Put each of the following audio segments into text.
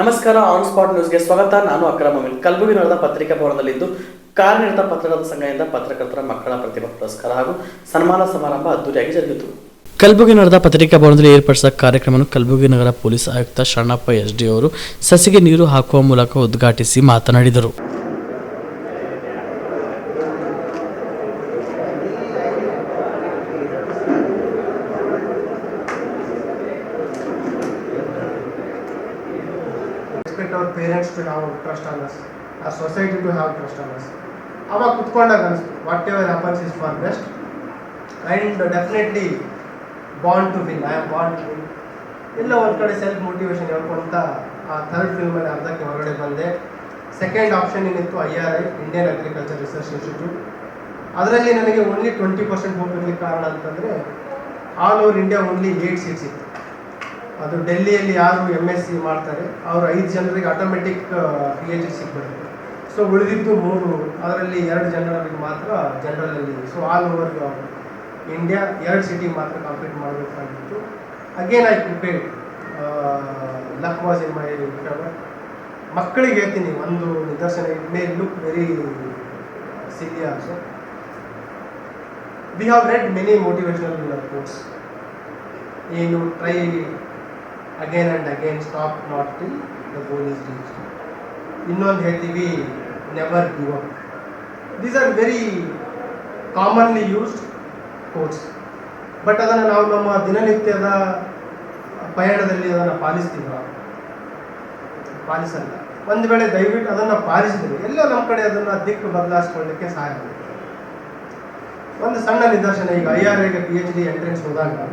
ನಮಸ್ಕಾರ on spot ನ್ಯೂಸ್ಗೆ ಸ್ವಾಗತ. ನಾನು ಅಕ್ರಮ ಕಲಬುರಗಿ ನಡೆದ ಪತ್ರಿಕಾ ಭವನದಲ್ಲಿದ್ದು ಕಾರ್ಯನಿರತ ಪತ್ರಕರ್ತರ ಸಂಘದಿಂದ ಪತ್ರಕರ್ತರ ಮಕ್ಕಳ ಪ್ರತಿಭಾ ಪುರಸ್ಕಾರ ಹಾಗೂ ಸನ್ಮಾನ ಸಮಾರಂಭ ಅದ್ದೂರಿಯಾಗಿ ಜರುಗಿತು. ಕಲಬುರಗಿ ನಡೆದ ಪತ್ರಿಕಾ ಭವನದಲ್ಲಿ ಏರ್ಪಡಿಸಿದ ಕಾರ್ಯಕ್ರಮವನ್ನು ಕಲಬುರಗಿ ನಗರ ಪೊಲೀಸ್ ಆಯುಕ್ತ ಶರಣಪ್ಪ ಎಸ್ ಡಿ ಅವರು ಸಸಿಗೆ ನೀರು ಹಾಕುವ ಮೂಲಕ ಉದ್ಘಾಟಿಸಿ ಮಾತನಾಡಿದರು. Expect our parents to have trust on us, our society to have trust. ಅವಾಗ ಕುತ್ಕೊಂಡಾಗ ಅನಿಸ್ತು whatever happens is for best and definitely bound to win I am bound to win ಎಲ್ಲ ಒಂದು ಕಡೆ ಸೆಲ್ಫ್ ಮೋಟಿವೇಶನ್ ಹೇಳ್ಕೊಂತ ಆ ಥರ್ಡ್ ಫಿಲ್ಮ್ ಮೇಲೆ ಅರ್ಧಕ್ಕೆ ಹೊರಗಡೆ ಬಂದೆ. ಸೆಕೆಂಡ್ ಆಪ್ಷನ್ ಏನಿತ್ತು I R I Indian agriculture research institute ಅದರಲ್ಲಿ ನನಗೆ ಓನ್ಲಿ ಟ್ವೆಂಟಿ ಪರ್ಸೆಂಟ್ ಹೋಪ್ ಇರಲಿಕ್ಕೆ ಕಾರಣ ಅಂತಂದರೆ all over India only eight seats ಇತ್ತು. ಅದು ಡೆಲ್ಲಿಯಲ್ಲಿ ಯಾರು ಎಂ ಎಸ್ ಸಿ ಮಾಡ್ತಾರೆ, ಅವರು ಐದು ಜನರಿಗೆ ಆಟೋಮೆಟಿಕ್ ಪಿ ಎಚ್ ಡಿ ಸಿಕ್ಬಿಡುತ್ತೆ ಸೊ ಉಳಿದಿದ್ದು ಮೂರು, ಅದರಲ್ಲಿ ಎರಡು ಜನರಿಗೆ ಮಾತ್ರ ಜನರಲಲ್ಲಿ ಸೊ ಆಲ್ ಓವರ್ ಇಂಡಿಯಾ ಎರಡು ಸಿಟಿ ಮಾತ್ರ ಕಂಪ್ಲೀಟ್ ಮಾಡಬೇಕಾಗಿತ್ತು. Again I prepare luck was in my ಮಕ್ಕಳಿಗೆ ಹೇಳ್ತೀನಿ, ಒಂದು ನಿದರ್ಶನ it may look very silly also we have read many motivational course ಏನು try again and again stop not till the goal is reach ಇನ್ನೊಂದು ಹೇಳ್ತೀವಿ never give up these are very commonly used course but ಅದನ್ನು ನಾವು ನಮ್ಮ ದಿನನಿತ್ಯದ ಪಯಣದಲ್ಲಿ ಅದನ್ನು ಪಾಲಿಸ್ತೀವ? ಪಾಲಿಸಲ್ಲ. ಒಂದು ವೇಳೆ ದಯವಿಟ್ಟು ಅದನ್ನು ಪಾಲಿಸಿದ್ರೆ, ಎಲ್ಲ ನಮ್ಮ ಕಡೆ ಅದನ್ನು ದಿಕ್ಕು ಬದಲಾಯಿಸ್ಕೊಳ್ಳಿಕ್ಕೆ ಸಹಾಯ ಆಗುತ್ತೆ. ಒಂದು ಸಣ್ಣ ನಿದರ್ಶನ, ಈಗ ಐ ಆರ್ ಐಗೆ ಪಿ ಎಚ್ ಡಿ ಎಂಟ್ರೆನ್ಸ್ ಹೋದಾಗ,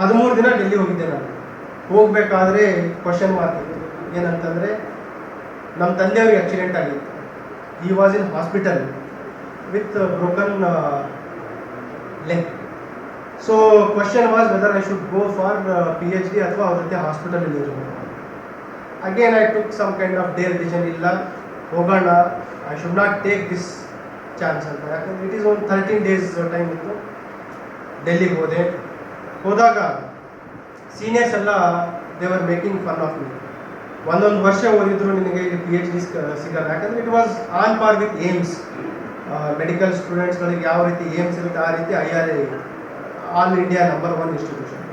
ಹದಿಮೂರು ದಿನ ಡೆಲ್ಲಿ ಹೋಗಿದ್ದೆ ನಾನು. ಹೋಗಬೇಕಾದ್ರೆ ಕ್ವಶನ್ ಮಾರ್ಕ್ ಇತ್ತು ಏನಂತಂದರೆ ನಮ್ಮ ತಂದೆಯವ್ರಿಗೆ ಆಕ್ಸಿಡೆಂಟ್ ಆಗಿತ್ತು. He was in hospital with broken leg so question was whether I should go for P H D ಅಥವಾ ಅವ್ರ ಜೊತೆ ಹಾಸ್ಪಿಟಲಲ್ಲಿ ಇರಬೇಕು again I took some kind of dare decision ಇಲ್ಲ, ಹೋಗೋಣ I should not take this chance ಅಂತ. ಯಾಕಂದ್ರೆ it is one thirteen days time ಇತ್ತು. ಡೆಲ್ಲಿಗೆ ಹೋದೆ. ಹೋದಾಗ ಸೀನಿಯರ್ಸ್ ಎಲ್ಲ ದೇವರ್ ಮೇಕಿಂಗ್ ಫನ್ ಆಫ್ ಮೀ ಒಂದೊಂದು ವರ್ಷ ಓದಿದ್ರು ನಿನಗೆ ಇಲ್ಲಿ ಪಿ ಎಚ್ ಡಿ ಸಿಗಲ್ಲ. ಯಾಕಂದ್ರೆ it was on par with AIIMS medical ಸ್ಟೂಡೆಂಟ್ಸ್ಗಳಿಗೆ ಯಾವ ರೀತಿ ಏಮ್ಸ್ ಇರುತ್ತೆ, ಆ ರೀತಿ I R I all India number one institution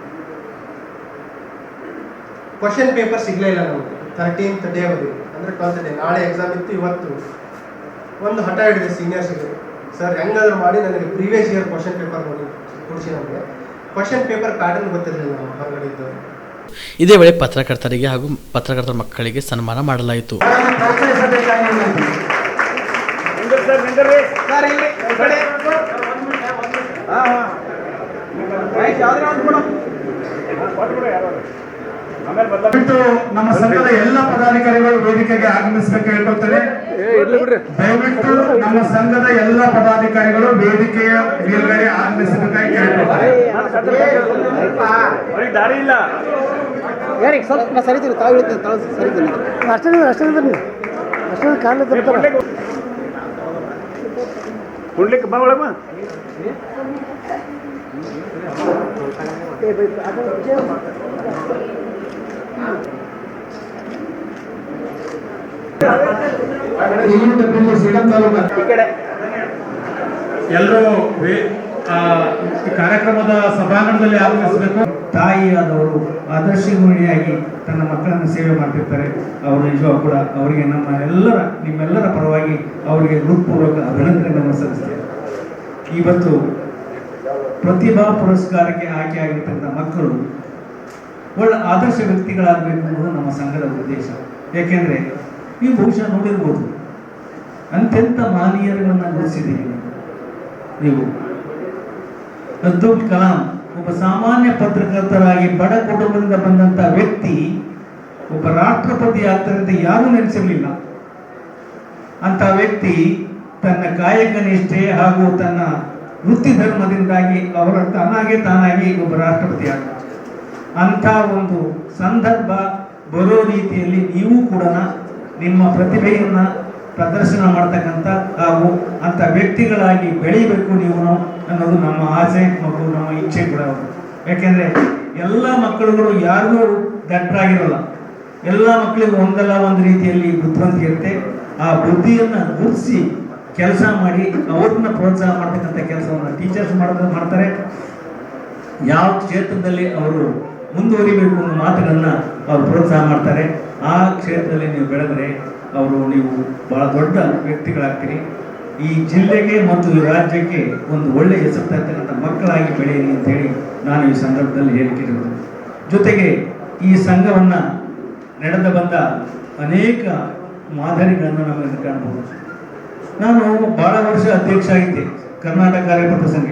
question paper ಸಿಗಲೇ ಇಲ್ಲ ನಮಗೆ. ತರ್ಟೀನ್ತ್ ಡೇ ಅವರಿಗೆ ಅಂದರೆ ಟ್ವೆಲ್ತ್ ಡೇ ನಾಳೆ ಎಕ್ಸಾಮ್ ಇತ್ತು ಇವತ್ತು. ಒಂದು ಹಠ ಹಿಡಿದೆ ಸೀನಿಯರ್ಸ್ಗೆ ಸರ್ ಹೆಂಗಾದ್ರೂ ಮಾಡಿ, ನನಗೆ ಪ್ರೀವಿಯಸ್ ಇಯರ್ ಕ್ವಶನ್ ಪೇಪರ್ ನೋಡಿ ಕೊಡಿಸಿ ನಮಗೆ. ಕ್ವಶನ್ ಪೇಪರ್ ಕಾರ್ಡನ್ನು ಗೊತ್ತಿರಲಿಲ್ಲ ನಾವು ಹೊರಗಡೆ ಇದ್ದವರು. ಇದೇ ವೇಳೆ ಪತ್ರಕರ್ತರಿಗೆ ಹಾಗೂ ಪತ್ರಕರ್ತರ ಮಕ್ಕಳಿಗೆ ಸನ್ಮಾನ ಮಾಡಲಾಯಿತು. ದಯವಿಟ್ಟು ನಮ್ಮ ಸಂಘದ ಎಲ್ಲ ಪದಾಧಿಕಾರಿಗಳು ವೇದಿಕೆಗೆ ಆಗಮಿಸಬೇಕು ಹೇಳ್ಕೊಳ್ತಾರೆ ದಯವಿಟ್ಟು ನಮ್ಮ ಸಂಘದ ಎಲ್ಲ ಪದಾಧಿಕಾರಿಗಳು ವೇದಿಕೆಯ ಮೇಲ್ಗಡೆ ಆಗಮಿಸಬೇಕಾಗಿ ಕೇಳ್ಕೊಳ್ತಾರೆ ದಾರಿ ಇಲ್ಲ. ಯಾರಿಗೆ ಸ್ವಲ್ಪ ನಾ ಸರಿತೀನಿ ತಾವು ಹೇಳ್ತೀನಿ ತಾವು ಸರಿತೀನಿ ಅಷ್ಟೇ ಅಷ್ಟೇ ಇದ್ರಿ ಅಷ್ಟೇ ಕಾಲ ಕುಡ್ಲಿಕ್ಕೆ ಬಾ ಒಳಗ ಎಲ್ಲರೂ ಕಾರ್ಯಕ್ರಮದ ಸಭಾಂಗಣದಲ್ಲಿ ಆಗಮಿಸಬೇಕು. ತಾಯಿಯಾದವರು ಆದರ್ಶಮಣಿಯಾಗಿ ತನ್ನ ಮಕ್ಕಳನ್ನು ಸೇವೆ ಮಾಡ್ತಿರ್ತಾರೆ. ಅವರು ನಿಜವಾಗ ಕೂಡ ಅವರಿಗೆ ನಮ್ಮ ಎಲ್ಲರ, ನಿಮ್ಮೆಲ್ಲರ ಪರವಾಗಿ ಅವರಿಗೆ ಹೃತ್ಪೂರ್ವಕ ಅಭಿನಂದನೆಗಳನ್ನು ಸಲ್ಲಿಸ್ತೇವೆ ಇವತ್ತು ಪ್ರತಿಭಾ ಪುರಸ್ಕಾರಕ್ಕೆ ಆಯ್ಕೆಯಾಗಿರ್ತಕ್ಕಂಥ ಮಕ್ಕಳು ಒಳ್ಳೆ ಆದರ್ಶ ವ್ಯಕ್ತಿಗಳಾಗಬೇಕು ಅನ್ನೋದು ನಮ್ಮ ಸಂಘದ ಉದ್ದೇಶ. ಯಾಕೆಂದ್ರೆ ನೀವು ಬಹುಶಃ ನೋಡಿರ್ಬೋದು ಅಂತ್ಯಂತ ಮಾನೀಯರುಗಳನ್ನು ಗುರುತಿಸಿದ್ದೀರಿ ನೀವು. ಅಬ್ದುಲ್ ಕಲಾಂ ಒಬ್ಬ ಸಾಮಾನ್ಯ ಪತ್ರಕರ್ತರಾಗಿ ಬಡ ಕುಟುಂಬದಿಂದ ಬಂದಂತ ವ್ಯಕ್ತಿ, ಒಬ್ಬ ರಾಷ್ಟ್ರಪತಿ ಆಗ್ತಾರಂತ ಯಾರೂ ನೆನೆಸಿರಲಿಲ್ಲ. ಅಂತ ವ್ಯಕ್ತಿ ತನ್ನ ಕಾಯಕ ನಿಷ್ಠೆ ಹಾಗೂ ತನ್ನ ವೃತ್ತಿ ಧರ್ಮದಿಂದಾಗಿ ಅವರ ತಾನಾಗೆ ತಾನಾಗಿ ಒಬ್ಬ ರಾಷ್ಟ್ರಪತಿ ಆಗ ಅಂಥ ಒಂದು ಸಂದರ್ಭ ಬರೋ ರೀತಿಯಲ್ಲಿ ನೀವು ಕೂಡ ನಿಮ್ಮ ಪ್ರತಿಭೆಯನ್ನ ಪ್ರದರ್ಶನ ಮಾಡ್ತಕ್ಕಂಥ ಹಾಗೂ ಅಂಥ ವ್ಯಕ್ತಿಗಳಾಗಿ ಬೆಳೀಬೇಕು ನೀವು ಅನ್ನೋದು ನಮ್ಮ ಆಸೆ ಮತ್ತು ನಮ್ಮ ಇಚ್ಛೆ ಕೂಡ ಯಾಕೆಂದರೆ ಎಲ್ಲ ಮಕ್ಕಳುಗಳು ಯಾರಿಗೂ ದಟ್ಟರಾಗಿರಲ್ಲ ಎಲ್ಲ ಮಕ್ಕಳಿಗೂ ಒಂದಲ್ಲ ಒಂದು ರೀತಿಯಲ್ಲಿ ಬುದ್ಧಿವಂತಿಕೆ ಇರುತ್ತೆ. ಆ ಬುದ್ಧಿಯನ್ನು ಗುರುತಿಸಿ ಕೆಲಸ ಮಾಡಿ ಅವ್ರನ್ನ ಪ್ರೋತ್ಸಾಹ ಮಾಡ್ತಕ್ಕಂಥ ಕೆಲಸವನ್ನು ಟೀಚರ್ಸ್ ಮಾಡೋದು ಮಾಡ್ತಾರೆ. ಯಾವ ಕ್ಷೇತ್ರದಲ್ಲಿ ಅವರು ಮುಂದುವರಿಬೇಕು ಅನ್ನೋ ಮಾತುಗಳನ್ನು ಅವ್ರು ಪ್ರೋತ್ಸಾಹ ಮಾಡ್ತಾರೆ. ಆ ಕ್ಷೇತ್ರದಲ್ಲಿ ನೀವು ಬೆಳೆದರೆ ಅವರು ನೀವು ಬಹಳ ದೊಡ್ಡ ವ್ಯಕ್ತಿಗಳಾಗ್ತೀರಿ. ಈ ಜಿಲ್ಲೆಗೆ ಮತ್ತು ರಾಜ್ಯಕ್ಕೆ ಒಂದು ಒಳ್ಳೆಯ ಹೆಸರು ತರ್ತಕ್ಕಂಥ ಮಕ್ಕಳಾಗಿ ಬೆಳೆಯಿರಿ ಅಂತ ಹೇಳಿ ನಾನು ಈ ಸಂದರ್ಭದಲ್ಲಿ ಹೇಳಿಕೆ ಜೊತೆಗೆ ಈ ಸಂಘವನ್ನು ನಡೆದ ಬಂದ ಅನೇಕ ಮಾದರಿಗಳನ್ನು ನಮಗೆ ಕಾಣಬಹುದು. ನಾನು ಬಹಳ ವರ್ಷ ಅಧ್ಯಕ್ಷ ಆಗಿದ್ದೆ ಕರ್ನಾಟಕ ಕಾರ್ಯಕರ್ತ ಸಂಘ.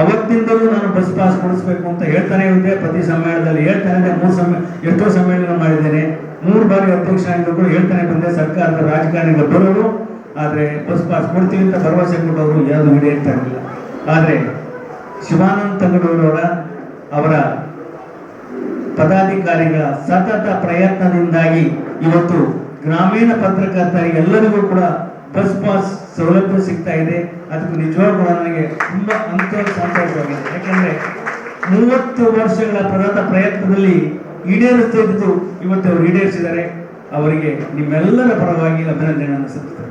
ಅವತ್ತಿಂದಲೂ ನಾನು ಬಸ್ ಪಾಸ್ ಕೊಡಿಸ್ಬೇಕು ಅಂತ ಹೇಳ್ತಾನೆ ಇದ್ದೆ ಪ್ರತಿ ಸಮ್ಮೇಳನದಲ್ಲಿ ಹೇಳ್ತಾನೆ ಮೂರು ಸಮ್ಮೇಳ ಎಷ್ಟೋ ಸಮ್ಮೇಳನ ಮಾಡಿದ್ದೇನೆ. ಮೂರು ಬಾರಿ ಅಧ್ಯಕ್ಷ ಕೂಡ ಹೇಳ್ತಾನೆ ಬಂದೆ, ಸರ್ಕಾರದ ರಾಜಕಾರಣಿಗಳು ಬರೋರು, ಆದರೆ ಬಸ್ ಪಾಸ್ ಕೊಡ್ತೀವಿ ಅಂತ ಭರವಸೆ ಕೊಟ್ಟವರು ಯಾವುದು ಈಡೇರ್ತಾ ಇರಲಿಲ್ಲ ಆದರೆ ಶಿವಾನಂದ ತಗಡೂರವರ ಅವರ ಪದಾಧಿಕಾರಿಗಳ ಸತತ ಪ್ರಯತ್ನದಿಂದಾಗಿ ಇವತ್ತು ಗ್ರಾಮೀಣ ಪತ್ರಕರ್ತರಿಗೆ ಎಲ್ಲರಿಗೂ ಕೂಡ ಬಸ್ ಪಾಸ್ ಸೌಲಭ್ಯ ಸಿಗ್ತಾ ಇದೆ. ಅದಕ್ಕೆ ನಿಜವಾಗ್ಲೂ ಕೂಡ ನನಗೆ ತುಂಬಾ ಅಂತ ಸಂತೋಷವಾಗಿದೆ. ಯಾಕಂದ್ರೆ ಮೂವತ್ತು ವರ್ಷಗಳ ಪ್ರಗತ ಪ್ರಯತ್ನದಲ್ಲಿ ಈಡೇರಿಸ್ತಾ ಇದ್ದು ಇವತ್ತು ಅವರು ಈಡೇರಿಸಿದ್ದಾರೆ. ಅವರಿಗೆ ನಿಮ್ಮೆಲ್ಲರ ಪರವಾಗಿ ಸಲ್ಲಿಸುತ್ತೇನೆ.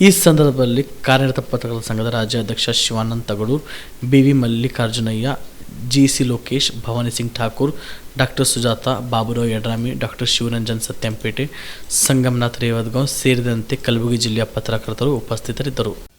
ಈ ಸಂದರ್ಭದಲ್ಲಿ ಕಾರ್ಯರತ ಪತ್ರಕರ್ತರ ಸಂಘದ ರಾಜ್ಯಾಧ್ಯಕ್ಷ Shivanand Tagadur B V Mallikarjunaiah G C Lokesh, Bhavani Singh Thakur, doctor Sujata Baburao Yadrami, doctor Shivaranjan Satyampete, Sangamnath Revadgaon ಸೇರಿದಂತೆ ಕಲಬುರಗಿ ಜಿಲ್ಲೆಯ ಪತ್ರಕರ್ತರು ಉಪಸ್ಥಿತರಿದ್ದರು.